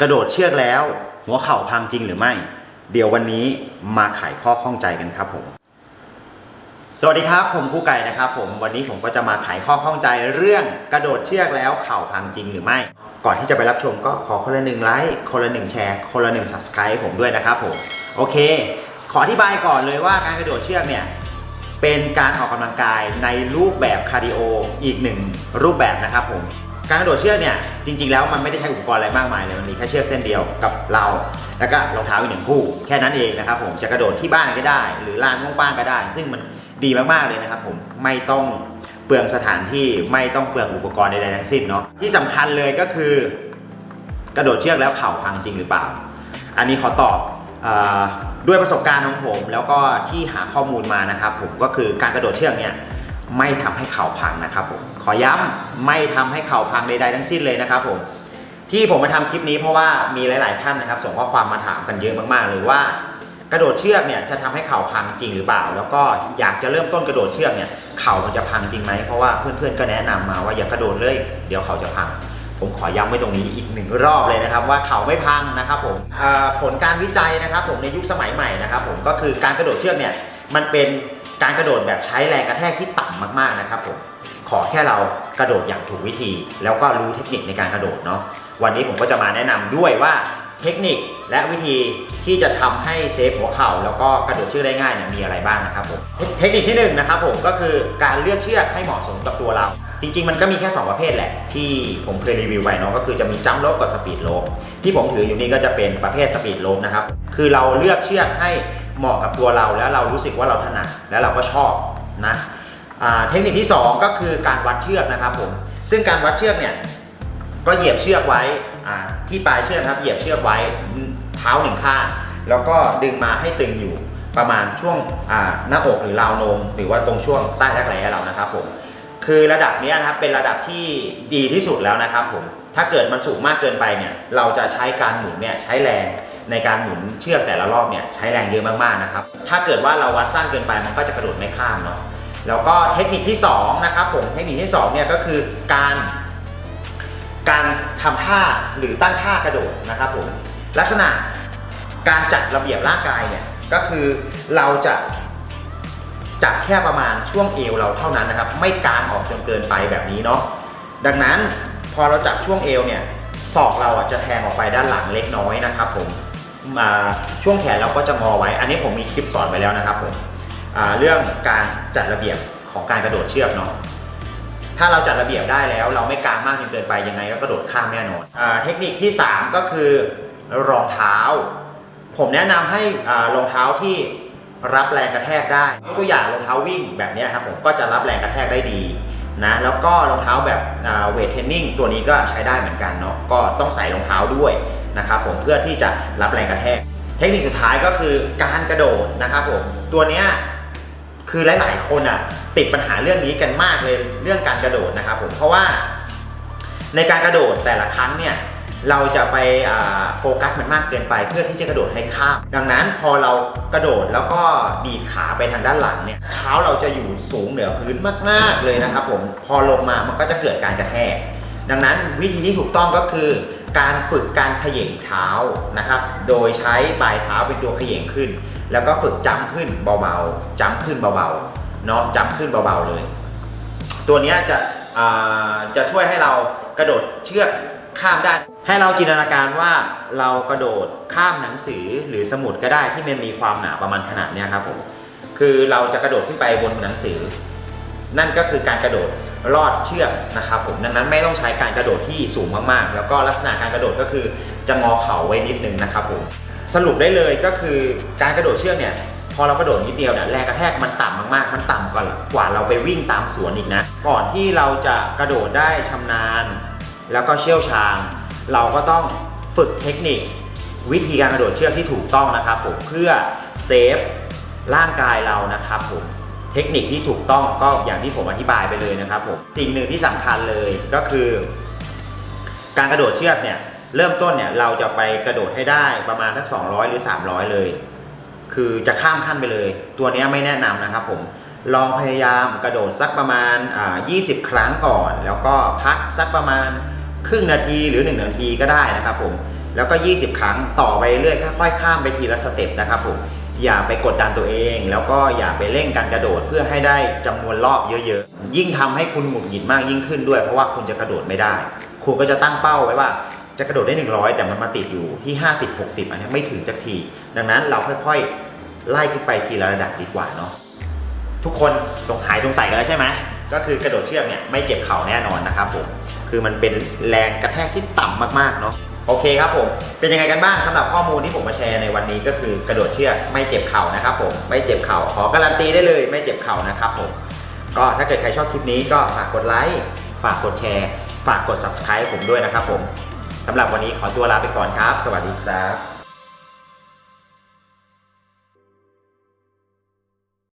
กระโดดเชือกแล้ว หัวเข่าพังจริงหรือไม่ เดี๋ยววันนี้มาไขข้อข้องใจกันครับผม สวัสดีครับผมครูไก่นะครับ ผมวันนี้ผมก็จะมาไขข้อข้องใจเรื่องกระโดดเชือกแล้วเข่าพังจริงหรือไม่ ก่อนที่จะไปรับชมก็ขอคนละหนึ่งไลค์คนละหนึ่งแชร์คนละหนึ่ง subscribe ผมด้วยนะครับผมโอเค ขออธิบายก่อนเลยว่าการกระโดดเชือกเนี่ยเป็นการออกกำลังกายในรูปแบบคาร์ดิโออีกหนึ่งรูปแบบนะครับผม การกระโดดเชือกเนี่ยจริงๆแล้วมันไม่ได้ใช้อุปกรณ์อะไรมากมายเลยมันมีแค่เชือกเส้นเดียวกับเรา แล้วก็รองเท้าอีกหนึ่งคู่ แค่นั้นเองนะครับผมจะกระโดดที่บ้านก็ได้ หรือลานกว้างๆก็ได้ ซึ่งมันดีมากๆเลยนะครับผมไม่ต้องเปลืองสถานที่ไม่ต้องเปลืองอุปกรณ์ใดๆทั้งสิ้นเนาะที่สำคัญเลยก็คือ กระโดดเชือกแล้วเข่าพังจริงหรือเปล่า อันนี้ขอตอบอด้วยประสบการณ์ของผม แล้วก็ที่หาข้อมูลมานะครับผมก็คือการกระโดดเชือกเนี่ย ไม่ทำให้เข่าพังนะครับผมขอย้ำไม่ทำให้เข่าพังใดๆทั้งสิ้นเลยนะครับผมที่ผมมาทำคลิปนี้เพราะว่ามีหลาย ๆ ท่านนะครับ ส่งข้อความมาถามกันเยอะมากๆเลยว่ากระโดดเชือกเนี่ยจะทำให้เข่าพังจริงหรือเปล่า แล้วก็อยากจะเริ่มต้นกระโดดเชือกเนี่ยเข่ามันจะพังจริงไหมเพราะว่าเพื่อนๆก็แนะนำมาว่าอย่ากระโดดเลยเดี๋ยวเข่าจะพัง ผมขอย้ำไว้ตรงนี้อีกหนึ่งรอบเลยนะครับ ว่าเข่าไม่พังนะครับผมผลการวิจัยนะครับ ผมในยุคสมัยใหม่นะครับ ผมก็คือการกระโดดเชือกเนี่ยมันเป็น การกระโดดแบบใช้แรงกระแทกที่ต่ำมากๆนะครับผมขอแค่เรากระโดดอย่างถูกวิธี แล้วก็รู้เทคนิคในการกระโดดเนาะวันนี้ผมก็จะมาแนะนำด้วยว่าเทคนิคและวิธีที่จะทำให้เซฟหัวเข่าแล้วก็กระโดดเชือกได้ง่ายเนี่ยมีอะไรบ้างนะครับผมเทคนิคที่หนึ่งนะครับผมก็คือการเลือกเชือกให้เหมาะสมกับตัวเรา จริง ๆ มันก็มีแค่ 2 ประเภทแหละ ที่ผมเคยรีวิวไปเนาะก็คือจะมีจัมโลบกับสปีดโลบที่ผมถืออยู่นี่ก็จะเป็นประเภทสปีดโลบนะครับคือเราเลือกเชือกให้ เหมาะกับตัวเราแล้วเรารู้สึกว่าเราถนัดแล้วเราก็ชอบนะเทคนิคที่ 2 ก็คือการวัดเชือกนะครับผมซึ่งการวัดเชือกเนี่ยก็เหยียบเชือกไว้ที่ปลายเชือกนะครับเหยียบเชือกไว้เท้าหนึ่งข้างแล้วก็ดึงมาให้ตึงอยู่ประมาณช่วงหน้าอกหรือราวนม หรือว่าตรงช่วงใต้รักแร้เรานะครับผมคือระดับนี้นะครับเป็นระดับที่ดีที่สุดแล้วนะครับผมถ้าเกิดมันสูงมากเกินไปเนี่ยเราจะใช้การหมุนเนี่ยใช้แรง ในการหมุนเชือกแต่ละรอบเนี่ยใช้แรงเยอะมากๆนะครับ ถ้าเกิดว่าเราวัดสั้นเกินไปมันก็จะกระโดดไม่ข้ามเนาะแล้วก็เทคนิคที่สองนะครับผมเทคนิคที่สองเนี่ยก็คือการการทำท่าหรือตั้งท่ากระโดดนะครับผมลักษณะการจัดระเบียบร่างกายเนี่ยก็คือเราจะจับแค่ประมาณช่วงเอวเราเท่านั้นนะครับ ไม่กางออกจนเกินไปแบบนี้เนาะดังนั้นพอเราจับช่วงเอวเนี่ยศอกเราอะจะแทงออกไปด้านหลังเล็กน้อยนะครับผม ช่วงแขนเราก็จะงอไว้ อันนี้ผมมีคลิปสอนไปแล้วนะครับผมเรื่องการจัดระเบียบของการกระโดดเชือกเนาะถ้าเราจัดระเบียบได้แล้ว เราไม่กางมากจนเกินไปยังไงก็กระโดดข้ามแน่นอนอเทคนิคที่ 3 ก็คือรองเท้า ผมแนะนำให้รองเท้าที่รับแรงกระแทกได้ยกตัวอย่างรองเท้าวิ่งแบบนี้ครับผมก็จะรับแรงกระแทกได้ดีนะแล้วก็รองเท้าแบบเวทเทรนนิ่งตัวนี้ก็ใช้ได้เหมือนกันเนาะก็ต้องใส่รองเท้าด้วย นะครับผมเพื่อที่จะรับแรงกระแทก เทคนิคสุดท้ายก็คือการกระโดดนะครับผมตัวเนี้ยคือหลายๆคนอะติดปัญหาเรื่องนี้กันมากเลยเรื่องการกระโดดนะครับผมเพราะว่า ในการกระโดดแต่ละครั้งเนี่ยเราจะไปโฟกัสมันมากเกินไป เพื่อที่จะกระโดดให้ข้าม ดังนั้นพอเรากระโดดแล้วก็ดีขาไปทางด้านหลังเนี่ยเท้าเราจะอยู่สูงเหนือพื้นมากๆเลยนะครับผมพอลงมามันก็จะเกิดการกระแทกดังนั้นวิธีที่ถูกต้องก็คือ การฝึกการขย่งเท้านะครับ โดยใช้ปลายเท้าเป็นตัวขย่งขึ้น แล้วก็ฝึกจ้ำขึ้นเบาๆจ้ำขึ้นเบาๆเนาะจ้ำขึ้นเบาๆเลย ตัวนี้จะจะช่วยให้เรากระโดดเชือกข้ามได้ ให้เราจินตนาการว่าเรากระโดดข้ามหนังสือหรือสมุดก็ได้ที่มันมีความหนาประมาณขนาดนี้ครับผมคือเราจะกระโดดขึ้นไปบนหนังสือ นั่นก็คือการกระโดด ลอดเชือกนะครับผมดังนั้นไม่ต้องใช้การกระโดดที่สูงมากๆ แล้วก็ลักษณะการกระโดดก็คือจะงอเข่าไว้นิดนึงนะครับผมสรุปได้เลยก็คือการกระโดดเชือกเนี่ยพอเรากระโดดนิดเดียวเนี่ยแรงกระแทกมันต่ำมากๆ มันต่ำกว่ากว่าเราไปวิ่งตามสวนอีกนะ ก่อนที่เราจะกระโดดได้ชำนาญ แล้วก็เชี่ยวชาญ เราก็ต้องฝึกเทคนิค วิธีการกระโดดเชือกที่ถูกต้องนะครับผมเพื่อเซฟร่างกายเรานะครับผม เทคนิคที่ถูกต้องก็อย่างที่ผมอธิบายไปเลยนะครับผมสิ่งหนึ่งที่สำคัญเลยก็คือ การกระโดดเชือกเนี่ยเริ่มต้นเนี่ยเราจะไปกระโดดให้ได้ประมาณทัก200 หรือ 300 เลย คือจะข้ามขั้นไปเลย ตัวนี้ไม่แนะนำนะครับผมลองพยายามกระโดดสักประมาณอ่า20 ครั้งก่อน แล้วก็พักสักประมาณครึ่งนาทีหรือ 1 นาทีก็ได้นะครับผมแล้วก็ 20 ครั้งต่อไปเรื่อยค่อยๆข้ามไปทีละสเต็ปนะครับผม อย่าไปกดดันตัวเอง แล้วก็อย่าไปเร่งการกระโดดเพื่อให้ได้จำนวนรอบเยอะๆ ยิ่งทำให้คุณหงุดหงิดมากยิ่งขึ้นด้วย เพราะว่าคุณจะกระโดดไม่ได้ครูก็จะตั้งเป้าไว้ว่าจะกระโดดได้ 100 แต่มันมาติดอยู่ที่ 50 60 อันนี้ไม่ถึงสักที ดังนั้นเราค่อยๆ ไล่ขึ้นไปทีละระดับดีกว่าเนาะทุกคนสงหายสงสัยกันแล้วใช่ไหมก็คือกระโดดเชือกเนี่ยไม่เจ็บเข่าแน่นอนนะครับผมคือมันเป็นแรงกระแทกที่ต่ำมากๆเนาะ โอเคครับผม เป็นยังไงกันบ้างสำหรับข้อมูลที่ผมมาแชร์ในวันนี้ก็คือกระโดดเชือกไม่เจ็บเข่านะครับผมไม่เจ็บเข่าขอการันตีได้เลยไม่เจ็บเข่านะครับผมก็ถ้าเกิดใครชอบคลิปนี้ก็ฝากกดไลค์ฝากกดแชร์ ฝากกด subscribe ผมด้วยนะครับผมสำหรับวันนี้ขอตัวลาไปก่อนครับ สวัสดีครับ